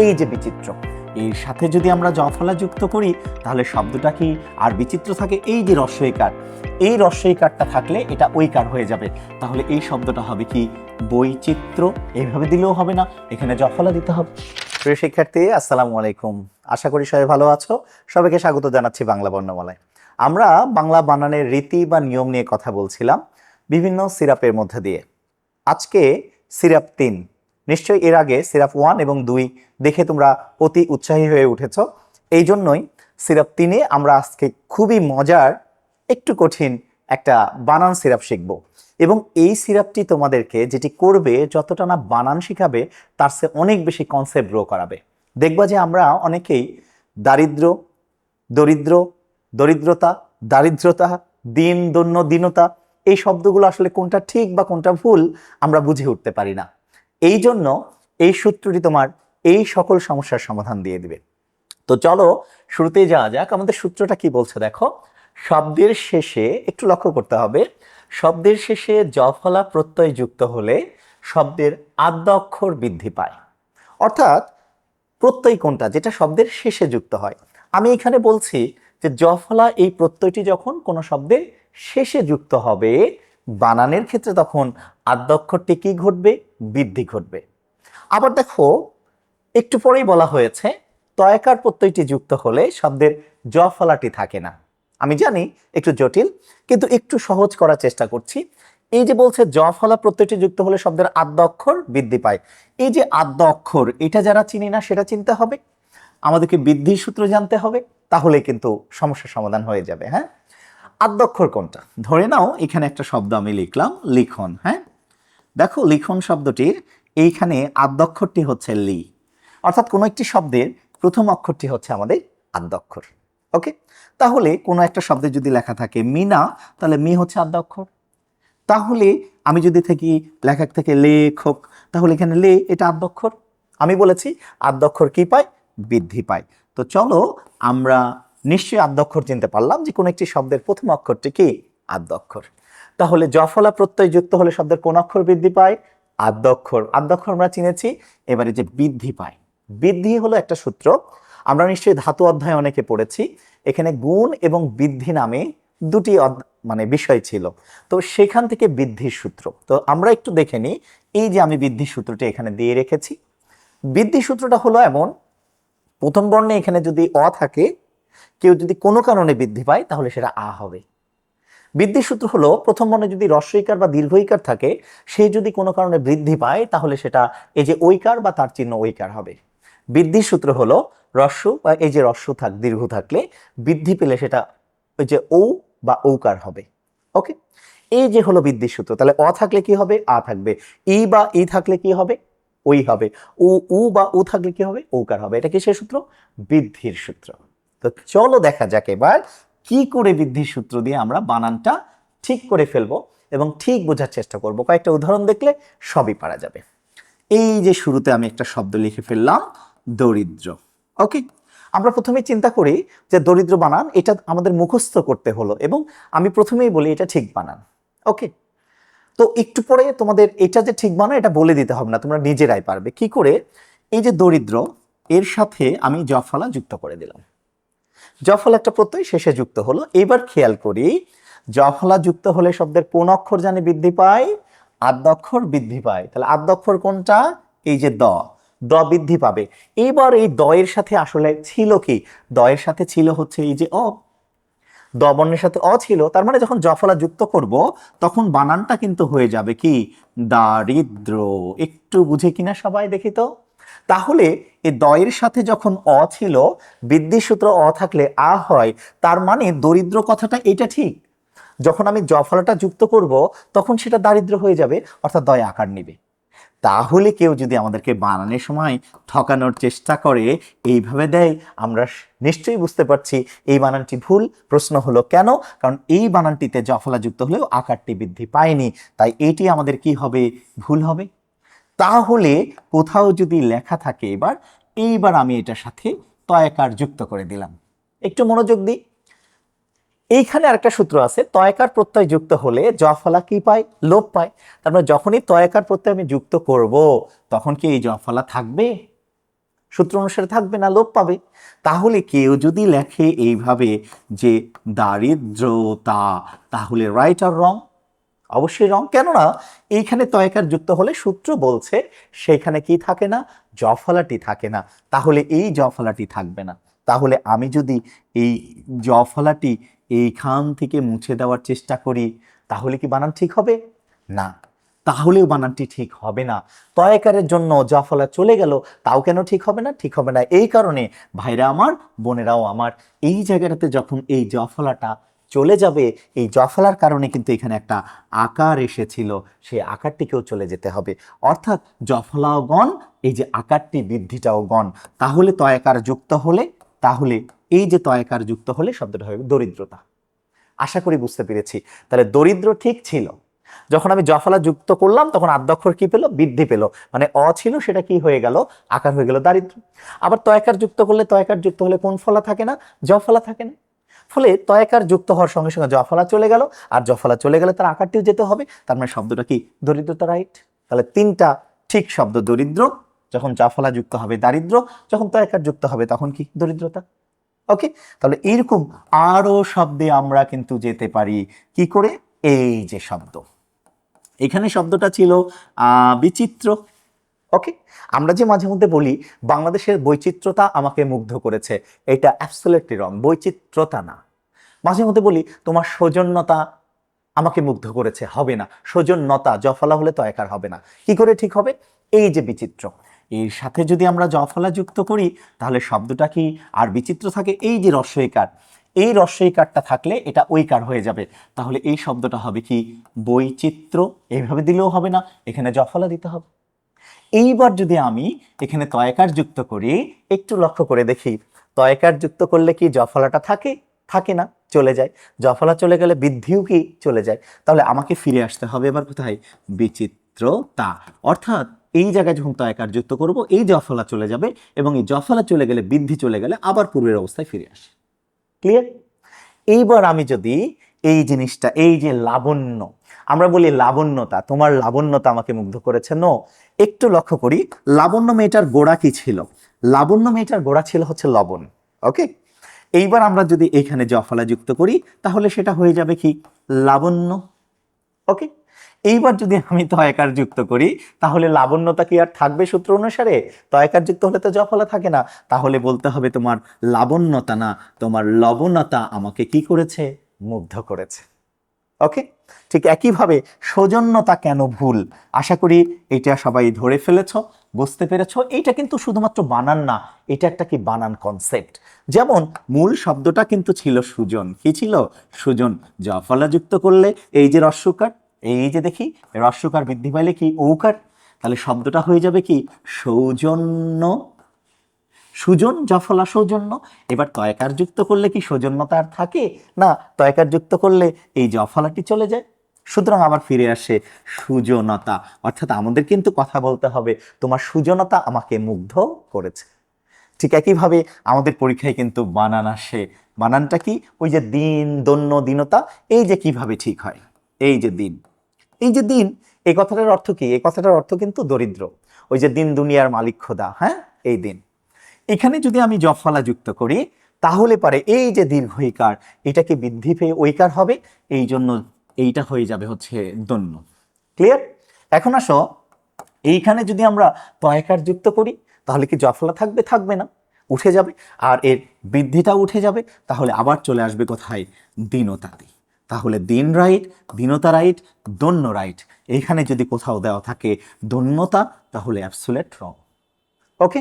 এই যে বিচিত্র। এর সাথে যদি আমরা জফলা যুক্ত করি, তাহলে শব্দটা কি আর বিচিত্র থাকে? এই যে রস্বইকার। এই রস্বইকারটা থাকলে এটা ঐকার হয়ে যাবে। তাহলে এই শব্দটা হবে কি? বৈচিত্র্য। এইভাবে দিলেও হবে না। এখানে জফলা দিতে হবে। প্রিয় শিক্ষার্থী, আসসালামু আলাইকুম। আশা করি সবাই ভালো আছো। সবাইকে স্বাগত জানাচ্ছি বাংলা বর্ণমালায়। আমরা বাংলা বানানের রীতি বা নিয়ম নিয়ে কথা বলছিলাম বিভিন্ন সিরাপের মধ্যে দিয়ে। আজকে সিরাপ তিন। নিশ্চয়ই এর আগে সিরাপ ওয়ান এবং দুই দেখে তোমরা অতি উৎসাহী হয়ে উঠেছ। এই জন্যই সিরাপ তিনে আমরা আজকে খুবই মজার, একটু কঠিন একটা বানান সিরাপ শিখব। এবং এই সিরাপটি তোমাদেরকে যেটি করবে, যতটা না বানান শিখাবে, তার সে অনেক বেশি কনসেপ্ট গ্রো করাবে। দেখবা যে আমরা অনেকেই দারিদ্র, দরিদ্র, দরিদ্রতা, দারিদ্রতা, দিন, দন্য, দীনতা, এই শব্দগুলো আসলে কোনটা ঠিক বা কোনটা ভুল আমরা বুঝে উঠতে পারি না। এই জন্য এই সূত্রটি তোমার এই সকল সমস্যার সমাধান দিয়ে দিবে। তো চলো শুরুতেই যাওয়া যাক। আমাদের সূত্রটা কি বলছে দেখো? শব্দের শেষে একটু লক্ষ্য করতে হবে। শব্দের শেষে জফলা প্রত্যয় যুক্ত হলে শব্দের আদ্য অক্ষর বৃদ্ধি পায়। অর্থাৎ প্রত্যয় কোনটা? যেটা শব্দের শেষে যুক্ত হয়। আমি এখানে বলছি যে জফলা এই প্রত্যয়টি যখন কোনো শব্দের শেষে যুক্ত হবে বানানের ক্ষেত্রে তখন আদ্যক্ষরটি কি ঘটবে, বৃদ্ধি ঘটবে। আবার দেখো, একটু পরেই বলা হয়েছে, তয়কার প্রত্যয়টি যুক্ত হলে শব্দের জ ফলাটি থাকে না। আমি জানি, একটু জটিল, কিন্তু একটু সহজ করার চেষ্টা করছি। এই যে বলছে জ ফলা প্রত্যয়টি যুক্ত হলে শব্দের আদ্য অক্ষর বৃদ্ধি পায়। এই যে আদ্য অক্ষর এটা যারা চিনি না, সেটা চিনতে হবে। আমাদেরকে বৃদ্ধির সূত্র জানতে হবে তাহলে কিন্তু সমস্যার সমাধান হয়ে যাবে হ্যাঁ? আদ্যক্ষর কোনটা? ধরে নাও, এখানে একটা শব্দ আমি লিখলাম, লিখন হ্যাঁ? দেখো, লিখন শব্দটির এইখানে আদ্যক্ষরটি হচ্ছে লি। অর্থাৎ কোনো একটি শব্দের প্রথম অক্ষরটি হচ্ছে আমাদের আদ্যক্ষর, ওকে? তাহলে কোনো একটা শব্দে যদি লেখা থাকে মিনা, তাহলে মি হচ্ছে আদ্যক্ষর। তাহলে আমি যদি থাকি লেখা থেকে লেখক, তাহলে এখানে লে, এটা আদ্যক্ষর। আমি বলেছি, আদ্যক্ষর কি পায়? বৃদ্ধি পায়। তো চলো আমরা নিশ্চয়ই আদ্যক্ষর চিনতে পারলাম যে কোনো একটি শব্দের প্রথম অক্ষরটি কি? আদ্যক্ষর। তাহলে জফলা প্রত্যয় যুক্ত হলে শব্দের কোন অক্ষর বৃদ্ধি পায়? আদ্যক্ষর। আদ্যক্ষর আমরা চিনেছি, এবারে যে বৃদ্ধি পায়। বৃদ্ধি হলো একটা সূত্র। আমরা নিশ্চয়ই ধাতু অধ্যায় অনেকে পড়েছি। এখানে গুণ এবং বৃদ্ধি নামে দুটি মানে বিষয় ছিল। তো সেখান থেকে বৃদ্ধির সূত্র। তো আমরা একটু দেখে নিই, এই যে আমি বৃদ্ধির সূত্রটি এখানে দিয়ে রেখেছি। বৃদ্ধি সূত্রটা হলো এমন, প্রথম বর্ণে এখানে যদি অ থাকে কেউ যদি কোনো কারণে বৃদ্ধি পায়, তাহলে সেটা আ হবে। বৃদ্ধির সূত্র হলো, প্রথম বর্ণে যদি রস্বইকার বা দীর্ঘইকার থাকে, সে যদি কোনো কারণে বৃদ্ধি পায়, তাহলে সেটা এই যে ঐকার বা তার চিহ্ন ঐকার হবে। বৃদ্ধির সূত্র হলো, রস্য বা এই যে রস্য থাক, দীর্ঘ থাকলে বৃদ্ধি পেলে সেটা ওই যে ও বা ঔকার হবে। ওকে? এই যে হলো বৃদ্ধির সূত্র, তাহলে অ থাকলে কি হবে? আ থাকবে। ই বা ই থাকলে কি হবে? ওই হবে। উ উ বা উ থাকলে কি হবে? ঔকার হবে। এটা কিসের সূত্র? বৃদ্ধির সূত্র। তো চলো দেখা যাক এবার কি করে বৃদ্ধির সূত্র দিয়ে আমরা বানানটা ঠিক করে ফেলব এবং ঠিক বোঝার চেষ্টা করব। কয়েকটা উদাহরণ দেখলে সবই পারা যাবে। এই যে শুরুতে আমি একটা শব্দ লিখে ফেললাম, দরিদ্র। ওকে? আমরা প্রথমে চিন্তা করি যে দরিদ্র বানান, এটা আমাদের মুখস্থ করতে হলো এবং আমি প্রথমেই বলি এটা ঠিক বানান। ওকে? তো একটু পরে তোমাদের এটা যে ঠিক বানান, এটা বলে দিতে হবে না, তোমরা নিজেরাই পারবে। কি করে? এই যে দরিদ্র, এর সাথে আমি জফলা যুক্ত করে দিলাম। জফলা একটা প্রত্যয় শেষে যুক্ত হলো। এবার খেয়াল করি, জফলা যুক্ত হলে শব্দের কোন অক্ষর জানি বৃদ্ধি পায়? আদ্যক্ষর বৃদ্ধি পায়। তাহলে আদ্যক্ষর কোনটা? এই যে দ। দ বৃদ্ধি পাবে। এবার এই দয়ের সাথে আসলে ছিল কি? দয়ের সাথে ছিল হচ্ছে এই যে অ। দ বর্ণের সাথে অ ছিল, তার মানে যখন জফলা যুক্ত করব, তখন বানানটা কিন্তু হয়ে যাবে কি? দারিদ্র। একটু বুঝে কিনা সবাই দেখি তো? তাহলে এই দয়ের সাথে যখন অ ছিল বৃদ্ধির সূত্র অ থাকলে আ হয়, তার মানে দরিদ্র কথাটা এটা ঠিক। যখন আমি জফলাটা যুক্ত করব, তখন সেটা দারিদ্র হয়ে যাবে, অর্থাৎ দয় আকার নেবে। তাহলে কেউ যদি আমাদেরকে বানানোর সময় ঠকানোর চেষ্টা করে, এইভাবে দেয়, আমরা নিশ্চয়ই বুঝতে পারছি এই বানানটি ভুল, প্রশ্ন হলো কেন? কারণ এই বানানটিতে জফলা যুক্ত হলেও আকারটি বৃদ্ধি পায়নি। তাই এটি আমাদের কি হবে? ভুল হবে? তাহলে কোথাও যদি লেখা থাকে এবার, এইবার আমি এটার সাথে তয়াকার যুক্ত করে দিলাম। একটু মনোযোগ দিই। এইখানে আরেকটা সূত্র আছে, তয়কার প্রত্যয় যুক্ত হলে জফলা কি পায়? লোপ পায়। তার মানে যখনই তয়কার প্রত্যয় আমি যুক্ত করব, তখন কি এই জফলা থাকবে? সূত্র অনুসারে থাকবে না, লোপ পাবে। তাহলে কেউ যদি লেখে এইভাবে যে দারিদ্রতা, তাহলে রাইট আর রং অবশ্যই রং। কেননা এইখানে তয়কার যুক্ত হলে সূত্র বলছে সেইখানে কি থাকে না? জফলাটি থাকে না। তাহলে এই জফলাটি থাকবে না। তাহলে আমি যদি এই জফলাটি এইখান থেকে মুছে দেওয়ার চেষ্টা করি, তাহলে কি বানান ঠিক হবে? না। তাহলেও বানানটি ঠিক হবে না। তয়কারের জন্য জফলা চলে গেল, তাও কেন ঠিক হবে না? ঠিক হবে না। এই কারণে ভাইরা আমার, বোনেরাও আমার, এই জায়গাটাতে যখন এই জফলাটা চলে যাবে, এই জফলার কারণে কিন্তু এখানে একটা আকার এসেছিল, সেই আকারটিকেও চলে যেতে হবে। অর্থাৎ জফলাও গণ, এই যে আকারটি বৃদ্ধিটাও গণ। তাহলে তয়াকার যুক্ত হলে, তাহলে এই যে তয়াকার যুক্ত হলে শব্দটা হবে দরিদ্রতা। আশা করি বুঝতে পেরেছি। তাহলে দরিদ্র ঠিক ছিল। যখন আমি জফলা যুক্ত করলাম, তখন আদ্যক্ষর কি পেল? বৃদ্ধি পেল। মানে অ ছিল, সেটা কি হয়ে গেল? আকার হয়ে গেল দারিদ্র। আবার তয়কার যুক্ত করলে, তয়কার যুক্ত হলে কোন ফলা থাকে না? জফলা থাকে না। ফলে তয়কার যুক্ত হওয়ার সঙ্গে সঙ্গে জফলা চলে গেল। আর জফলা চলে গেলে তার আকারটিও যেতে হবে। তার মানে শব্দটা কি? দরিদ্রতা রাইট তাহলে তিনটা ঠিক শব্দ দরিদ্র, যখন জাফলা যুক্ত হবে দারিদ্র, যখন তয়কার যুক্ত হবে তখন কি? দরিদ্রতা। ওকে তাহলে এইরকম আরও শব্দে আমরা কিন্তু যেতে পারি। কি করে? এই যে শব্দ। এখানে শব্দটা ছিল বিচিত্র। ওকে আমরা যে মাঝে মধ্যে বলি, বাংলাদেশের বৈচিত্র্যতা আমাকে মুগ্ধ করেছে। এটা অ্যাবসোলেটলি রং বৈচিত্র্যতা না। মাঝে মধ্যে বলি, তোমার সৌজন্যতা আমাকে মুগ্ধ করেছে, হবে না। সৌজন্যতা, জফলা হলে তো একার হবে না। কি করে ঠিক হবে? এই যে বিচিত্র। এর সাথে যদি আমরা জফলা যুক্ত করি, তাহলে শব্দটা কি আর বিচিত্র থাকে? এই যে রস্বইকার। এই রস্বইকারটা থাকলে এটা ঐকার হয়ে যাবে। তাহলে এই শব্দটা হবে কি? বৈচিত্র্য। এইভাবে দিলেও হবে না। এখানে জফলা দিতে হবে। এইবার যদি আমি এখানে তয়কার যুক্ত করি, একটু লক্ষ্য করে দেখি। তয়কার যুক্ত করলে কি জফলাটা থাকে? থাকে না, চলে যায়। জফলা চলে গেলে বৃদ্ধিও কি চলে যায়? তাহলে আমাকে ফিরে আসতে হবে এবার কোথায়? বিচিত্রতা। অর্থাৎ এই জায়গায় যখন তয়কার যুক্ত করব, এই জফলা চলে যাবে এবং এই জফলা চলে গেলে বৃদ্ধি চলে গেলে আবার পূর্বের অবস্থায় ফিরে আসে। ক্লিয়ার এইবার আমি যদি এই জিনিসটা, এই যে লাবণ্য আমরা বলি লাবণ্যতা। তোমার লাবণ্যতা আমাকে মুগ্ধ করেছে। নো একটু লক্ষ্য করি, লাবণ্য মেয়েটার গোড়া কি ছিল? লাবণ্য মেয়েটার গোড়া ছিল হচ্ছে লবণ ওকে এইবার আমরা যদি এখানে জফলা যুক্ত করি, তাহলে সেটা হয়ে যাবে কি? লাবণ্য ওকে এইবার যদি আমি তয়কার যুক্ত করি, তাহলে লাবণ্যতা কি আর থাকবে সূত্র অনুসারে? তয়কার যুক্ত হলে তো জফলা থাকে না। তাহলে বলতে হবে তোমার লাবণ্যতা না, তোমার লবণতা আমাকে কি করেছে? মুগ্ধ করেছে ওকে ঠিক একইভাবে সৌজন্যতা কেন ভুল? আশা করি এটা সবাই ধরে ফেলেছ, বুঝতে পেরেছ। এইটা কিন্তু শুধুমাত্র বানান না, এটা একটা কি বানান কনসেপ্ট যেমন মূল শব্দটা কিন্তু ছিল সুজন। কি ছিল? সুজন জফলা যুক্ত করলে এই যে রস্যকার এই যে দেখি রস্যকার বৃদ্ধি পাইলে কি ঔকার? তাহলে শব্দটা হয়ে যাবে কি? সৌজন্য সুজন জফলা সৌজন্য। এবার তয়কার যুক্ত করলে কি সৌজন্যতা আর থাকে? না, তয়কার যুক্ত করলে এই জফলাটি চলে যায়। সুতরাং আবার ফিরে আসে সুজনতা। অর্থাৎ আমাদের কিন্তু কথা বলতে হবে, তোমার সুজনতা আমাকে মুগ্ধ করেছে। ঠিক একইভাবে আমাদের পরীক্ষায় কিন্তু বানান আসে। বানানটা কি? ওই যে দিন, দন্য, দিনতা, এই যে কীভাবে ঠিক হয়? এই যে দিন। এই যে দিন এই কথাটার অর্থ কি? এই কথাটার অর্থ কিন্তু দরিদ্র। ওই যে দিন দুনিয়ার মালিক খোদা হ্যাঁ? এই দিন। এখানে যদি আমি জফলা যুক্ত করি, তাহলে পারে এই যে দীর্ঘইকার, এটাকে বৃদ্ধি পেয়ে ঐকার হবে, এই জন্য এইটা হয়ে যাবে হচ্ছে দন্য। ক্লিয়ার এখন আসো, এইখানে যদি আমরা তয়কার যুক্ত করি, তাহলে কি জফলা থাকবে? থাকবে না, উঠে যাবে। আর এর বৃদ্ধিটা উঠে যাবে, তাহলে আবার চলে আসবে কোথায়? দিনতাতে তাহলে দিন রাইট দিনতা রাইট দন্য রাইট এইখানে যদি কোথাও দেওয়া থাকে দন্যতা, তাহলে অ্যাবসুলেট রং ওকে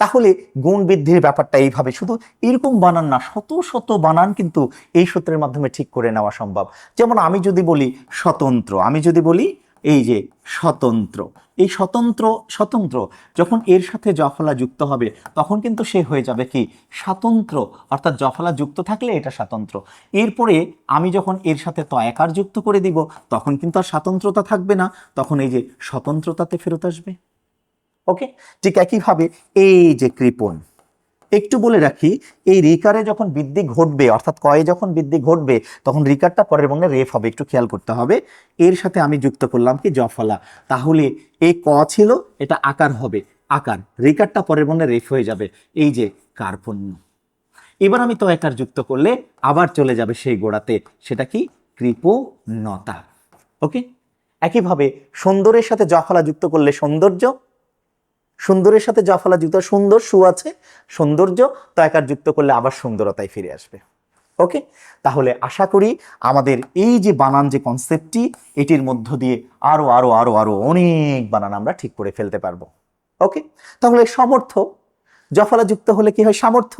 তাহলে গুণ বৃদ্ধির ব্যাপারটা এইভাবে। শুধু এরকম বানান না, শত শত বানান কিন্তু এই সূত্রের মাধ্যমে ঠিক করে নেওয়া সম্ভব। যেমন আমি যদি বলি স্বতন্ত্র, আমি যদি বলি এই যে স্বতন্ত্র, এই স্বতন্ত্র স্বতন্ত্র, যখন এর সাথে জফলা যুক্ত হবে, তখন কিন্তু সে হয়ে যাবে কি? স্বাতন্ত্র, অর্থাৎ জফলা যুক্ত থাকলে এটা স্বাতন্ত্র। এরপরে আমি যখন এর সাথে তয়াকার যুক্ত করে দিব, তখন কিন্তু আর স্বাতন্ত্রতা থাকবে না, তখন এই যে স্বতন্ত্রতাতে ফেরত আসবে। ওকে ঠিক একইভাবে এই যে কৃপণ, একটু বলে রাখি, এই রিকারে যখন বৃদ্ধি ঘটবে, অর্থাৎ কয়ে যখন বৃদ্ধি ঘটবে, তখন রিকারটা পরের বঙ্গে রেফ হবে, একটু খেয়াল করতে হবে। এর সাথে আমি যুক্ত করলাম কি জফলা। তাহলে এই ক ছিল, এটা আকার হবে, আকার। রেকারটা পরের বঙ্গে রেফ হয়ে যাবে, এই যে কার্পণ্য। এবার আমি তয়াকার যুক্ত করলে আবার চলে যাবে সেই গোড়াতে, সেটা কি? কৃপণতা। ওকে একইভাবে সুন্দরের সাথে জফলা যুক্ত করলে সৌন্দর্য সুন্দরের সাথে জফলা যুক্ত, সুন্দর সু আছে, সৌন্দর্য তয়াকার যুক্ত করলে আবার সুন্দরতায় ফিরে আসবে। ওকে? তাহলে আশা করি আমাদের এই যে বানান যে কনসেপ্টটি, এটির মধ্য দিয়ে আরও আরও আরও আরও অনেক বানান আমরা ঠিক করে ফেলতে পারব। ওকে? তাহলে সমর্থ জফলা যুক্ত হলে কি হয়? সামর্থ্য।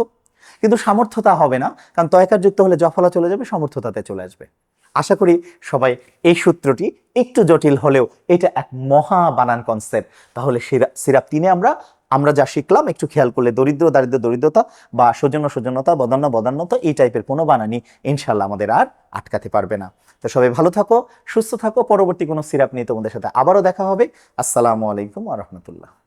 কিন্তু সামর্থ্যতা হবে না, কারণ তয়কার যুক্ত হলে জফলা চলে যাবে সমর্থতাতে চলে আসবে। আশা করি সবাই এই সূত্রটি একটু জটিল হলেও এটা এক মহা বানান কনসেপ্ট তাহলে সিরা- সিরাপ তিনে আমরা আমরা যা শিখলাম, একটু খেয়াল করলে দরিদ্র, দারিদ্র, দরিদ্রতা বা সৌজন্য, সৌজন্যতা, বদান্য বদান্যতা এই টাইপের কোনো বানানি ইনশাল্লাহ আমাদের আর আটকাতে পারবে না। তো সবাই ভালো থাকো, সুস্থ থাকো, পরবর্তী কোনো সিরাপ নিয়ে তোমাদের সাথে আবারও দেখা হবে। আসসালামু আলাইকুম আ রহমতুল্লাহ।